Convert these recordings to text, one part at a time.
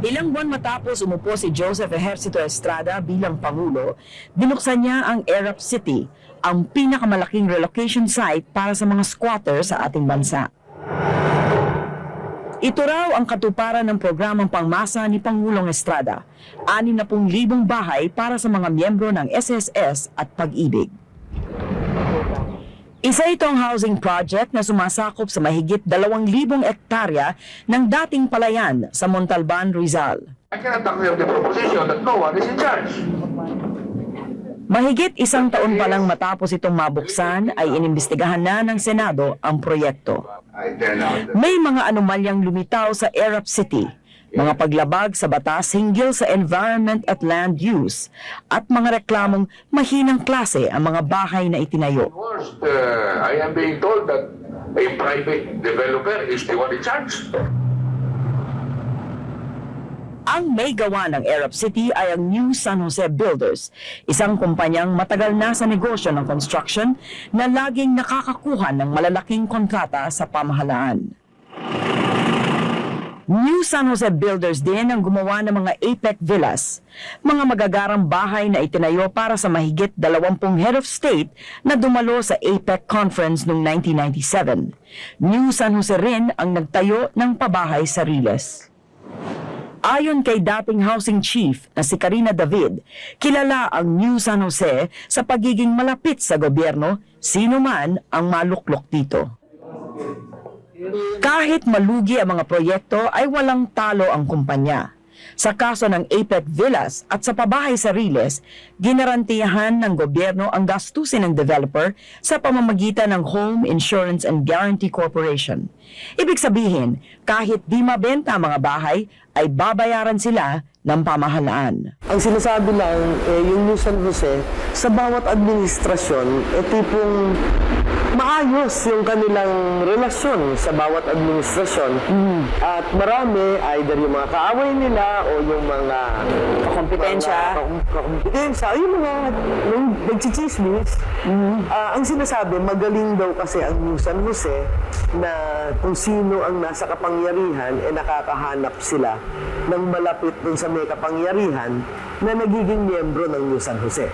Ilang buwan matapos umupo si Joseph Ejercito Estrada bilang Pangulo, binuksan niya ang Arab City, ang pinakamalaking relocation site para sa mga squatter sa ating bansa. Ito raw ang katuparan ng programang pangmasa ni Pangulong Estrada, 60,000 bahay para sa mga miyembro ng SSS at Pag-ibig. Isa itong housing project na sumasakop sa mahigit 2,000 ektarya ng dating palayan sa Montalban, Rizal. I cannot accept the proposition that no one is in charge. Mahigit isang taon pa lang matapos itong mabuksan ay inimbestigahan na ng Senado ang proyekto. May mga anomalyang lumitaw sa Arab City, mga paglabag sa batas hinggil sa environment at land use, at mga reklamong mahinang klase ang mga bahay na itinayo. Worst, uh, I am being told that a private developer is the one in charge. Ang may gawa ng Arab City ay ang New San Jose Builders, isang kumpanyang matagal na sa negosyo ng construction na laging nakakakuha ng malalaking kontrata sa pamahalaan. New San Jose Builders din ang gumawa ng mga APEC villas, mga magagarang bahay na itinayo para sa mahigit 20 head of state na dumalo sa APEC conference noong 1997. New San Jose rin ang nagtayo ng pabahay sa Riles. Ayon kay dating housing chief na si Karina David, kilala ang New San Jose sa pagiging malapit sa gobyerno, sino man ang maluklok dito. Kahit malugi ang mga proyekto ay walang talo ang kumpanya. Sa kaso ng APEC Villas at sa pabahay sa Riles, ginarantiyahan ng gobyerno ang gastusin ng developer sa pamamagitan ng Home Insurance and Guarantee Corporation. Ibig sabihin, kahit di mabenta ang mga bahay, ay babayaran sila ng pamahalaan. Ang sinasabi lang, eh, yung New San Jose, sa bawat administrasyon, eh tipong maayos yung kanilang relasyon sa bawat administrasyon. At marami, either yung mga kaaway nila o yung mga Kakompetensya. mga kakom- kakompetensya, yung mga yung nagchichismis. Ah, ang sinasabi, magaling daw kasi ang New San Jose na kung sino ang nasa kapangyarihan, eh nakakahanap sila ng malapit dun sa may kapangyarihan na nagiging miyembro ng New San Jose.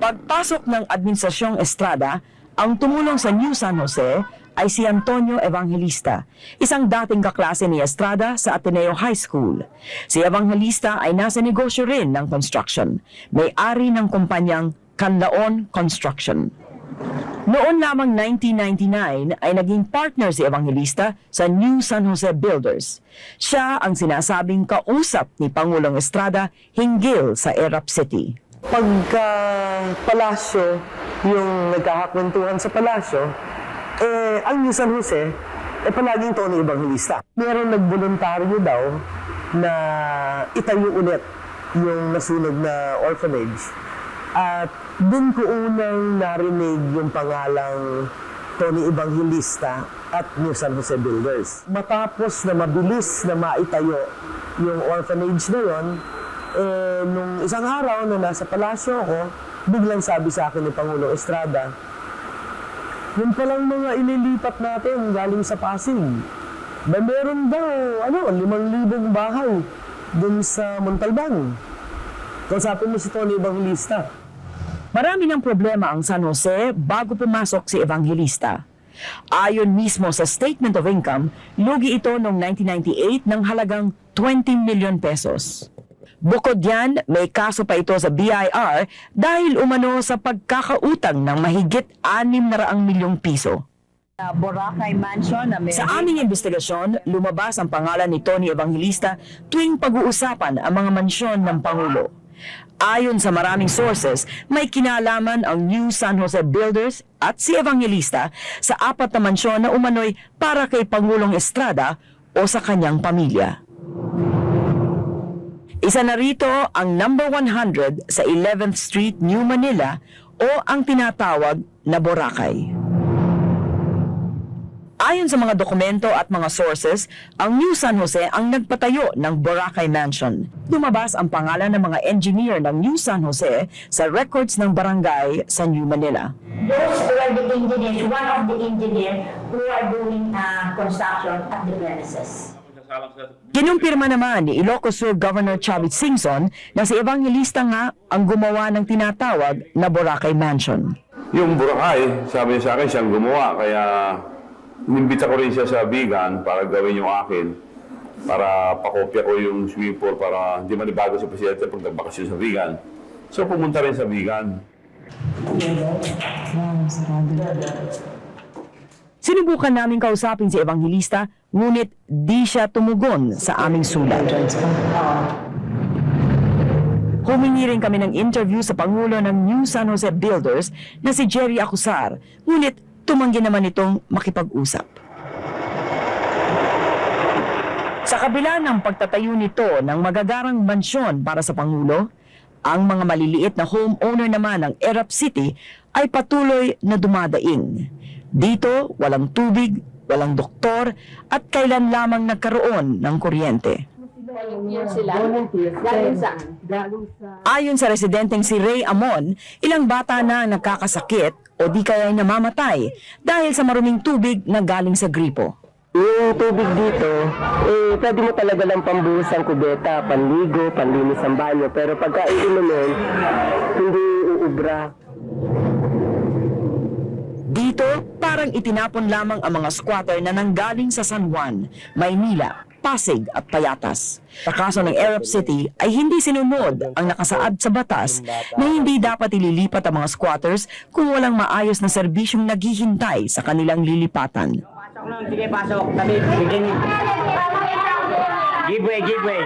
Pagpasok ng Administrasyong Estrada, ang tumulong sa New San Jose ay si Antonio Evangelista, isang dating kaklase ni Estrada sa Ateneo High School. Si Evangelista ay nasa negosyo rin ng construction, may-ari ng kumpanyang Canlaon Construction. Noon lamang 1999 ay naging partner si Evangelista sa New San Jose Builders. Siya ang sinasabing kausap ni Pangulong Estrada hinggil sa Arab City. Pagka palasyo, yung nagkakakwentuhan sa palasyo, eh, ang New San Jose, eh, palaging Tony Evangelista. Meron nagboluntaryo daw na itayo ulit yung nasunog na orphanage. At dun ko unang narinig yung pangalang Tony Evangelista at New San Jose Builders. Matapos na mabilis na maitayo yung orphanage na yon, eh, nung isang araw na nasa palasyo ako, biglang sabi sa akin ni Pangulong Estrada, yun palang mga inilipat natin galing sa Pasig. Ba meron daw, ano, limang libong bahay dun sa Montalban. Kausapin mo si Tony Evangelista. Marami ng problema ang San Jose bago pumasok si Evangelista. Ayon mismo sa Statement of Income, lugi ito noong 1998 ng halagang 20 million pesos. Bukod yan, may kaso pa ito sa BIR dahil umano sa pagkakautang ng mahigit 600 milyong piso. Boracay Mansion na may Sa aming investigasyon, lumabas ang pangalan ni Tony Evangelista tuwing pag-uusapan ang mga mansyon ng Pangulo. Ayon sa maraming sources, may kinalaman ang New San Jose Builders at si Evangelista sa apat na mansyon na umano'y para kay Pangulong Estrada o sa kanyang pamilya. Isa na rito ang number 100 sa 11th Street, New Manila o ang tinatawag na Boracay. Ayon sa mga dokumento at mga sources, ang New San Jose ang nagpatayo ng Boracay Mansion. Lumabas ang pangalan ng mga engineer ng New San Jose sa records ng barangay sa New Manila. Those were the engineers, one of the engineers who are doing uh, construction at the premises. Kinumpirma naman ni Ilocos Sur Governor Chavit Singson na si Evangelista nga ang gumawa ng tinatawag na Boracay Mansion. Yung Boracay, sabi niya sa akin, siyang gumawa. Kaya, inimbita ko rin siya sa Bigan para gawin yung akin. Para pakopya ko yung swimming pool para hindi manibago si Presidente pag nagbakasyon sa Bigan. So, pumunta rin sa Bigan. Sinubukan namin kausapin si Evangelista, ngunit di siya tumugon sa aming sulat. Humingi rin kami ng interview sa Pangulo ng New San Jose Builders na si Jerry Acusar, ngunit tumanggi naman itong makipag-usap. Sa kabila ng pagtatayo nito ng magagarang mansyon para sa Pangulo, ang mga maliliit na homeowner naman ng Erap City ay patuloy na dumadaing. Dito, walang tubig, walang doktor, at kailan lamang nagkaroon ng kuryente. Ayon sa residenteng si Ray Amon, ilang bata na ang nakakasakit o di kaya ay namamatay dahil sa maruming tubig na galing sa gripo. Yung tubig dito, eh, pwede mo talaga lang pambuhos ang kubeta, panligo, panlinis ng banyo. Pero pagka iinumin, hindi uubra. Dito, parang itinapon lamang ang mga squatter na nanggaling sa San Juan, Maynila, Pasig at Payatas. Sa kaso ng Arab City ay hindi sinunod ang nakasaad sa batas na hindi dapat ililipat ang mga squatters kung walang maayos na serbisyong naghihintay sa kanilang lilipatan. Pasok sige pasok. Tabi, bigyan niyo. Giveaway, giveaway.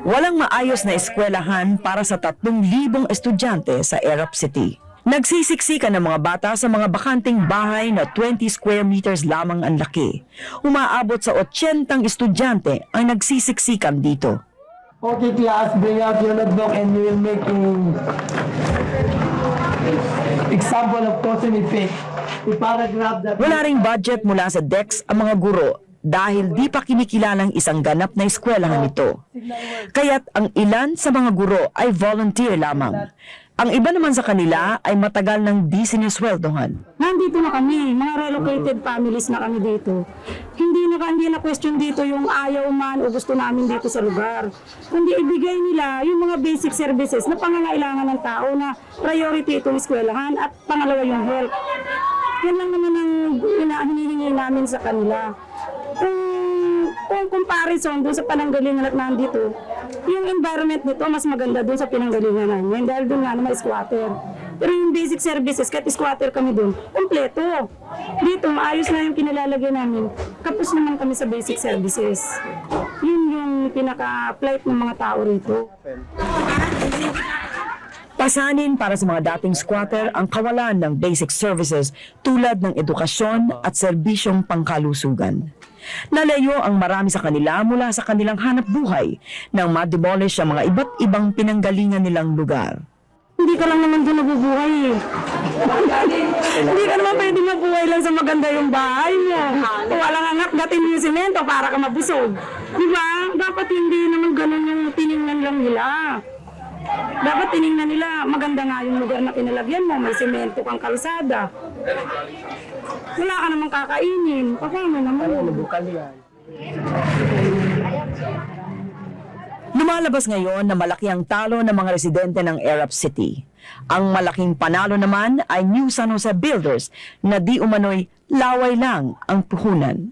Walang maayos na eskwelahan para sa 3,000 estudyante sa Arab City. Nagsisiksikan ng mga bata sa mga bakanting bahay na 20 square meters lamang ang laki. Umaabot sa 80 estudyante ang nagsisiksikan dito. Okay, class, bring out your notebook and you will make a example of cause and effect. Wala ring budget mula sa DEX ang mga guro dahil di pa kinikilalang isang ganap na eskwelahan ito. Kaya't ang ilan sa mga guro ay volunteer lamang. Ang iba naman sa kanila ay matagal ng di sinisweldohan. Nandito na kami, mga relocated families na kami dito. Hindi na hindi na question dito yung ayaw man o gusto namin dito sa lugar. Kundi ibigay nila yung mga basic services na pangangailangan ng tao na priority itong eskwelahan at pangalawa yung health. Yan lang naman ang hinihingi namin sa kanila. Kung, kung comparison doon sa pananggalingan at nandito, yung environment nito mas maganda doon sa pinanggalingan namin dahil doon nga naman squatter. Pero yung basic services, kahit squatter kami doon, kompleto. Dito, maayos na yung kinalalagyan namin. Kapos naman kami sa basic services. Yun yung pinaka-plight ng mga tao rito. Pasanin para sa mga dating squatter ang kawalan ng basic services tulad ng edukasyon at serbisyong pangkalusugan. Nalayo ang marami sa kanila mula sa kanilang hanap buhay nang ma-demolish ang mga iba't ibang pinanggalingan nilang lugar. Hindi ka lang naman doon nabubuhay eh. Hindi ka naman pwede mabuhay lang sa maganda yung bahay mo. O walang angak, dating mo yung semento para ka mabusog. Di ba? Dapat hindi naman ganun yung tiningnan lang nila. Dapat tiningnan nila, maganda nga yung lugar na pinalagyan mo, may semento kang kalsada. Wala ka namang kakainin. Paano naman? Lumalabas ngayon na malaki ang talo ng mga residente ng Arab City. Ang malaking panalo naman ay New San Jose Builders na di umano'y laway lang ang puhunan.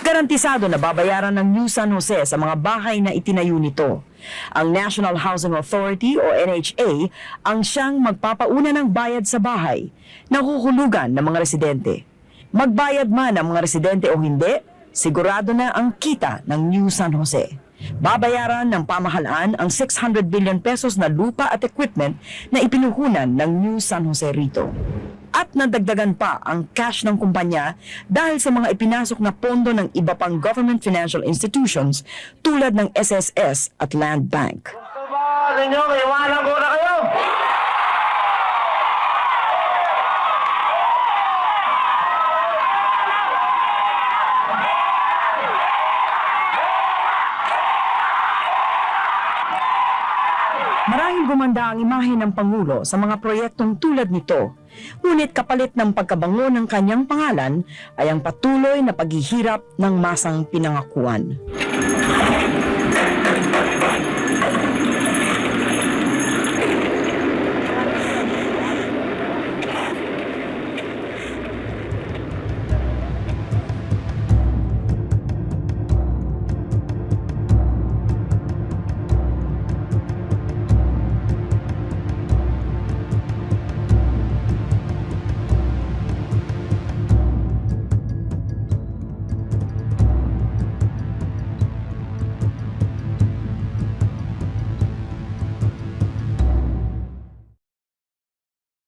Garantisado na babayaran ng New San Jose sa mga bahay na itinayo nito. Ang National Housing Authority o NHA ang siyang magpapauna ng bayad sa bahay na huhulugan ng mga residente. Magbayad man ang mga residente o hindi, sigurado na ang kita ng New San Jose. Babayaran ng pamahalaan ang 600 billion pesos na lupa at equipment na ipinuhunan ng New San Jose rito at nadagdagan pa ang cash ng kumpanya dahil sa mga ipinasok na pondo ng iba pang government financial institutions tulad ng SSS at Land Bank. Gusto ba iwanan ko na kayo! Marahil gumanda ang imahe ng Pangulo sa mga proyektong tulad nito ngunit kapalit ng pagkabango ng kanyang pangalan ay ang patuloy na paghihirap ng masang pinangakuan.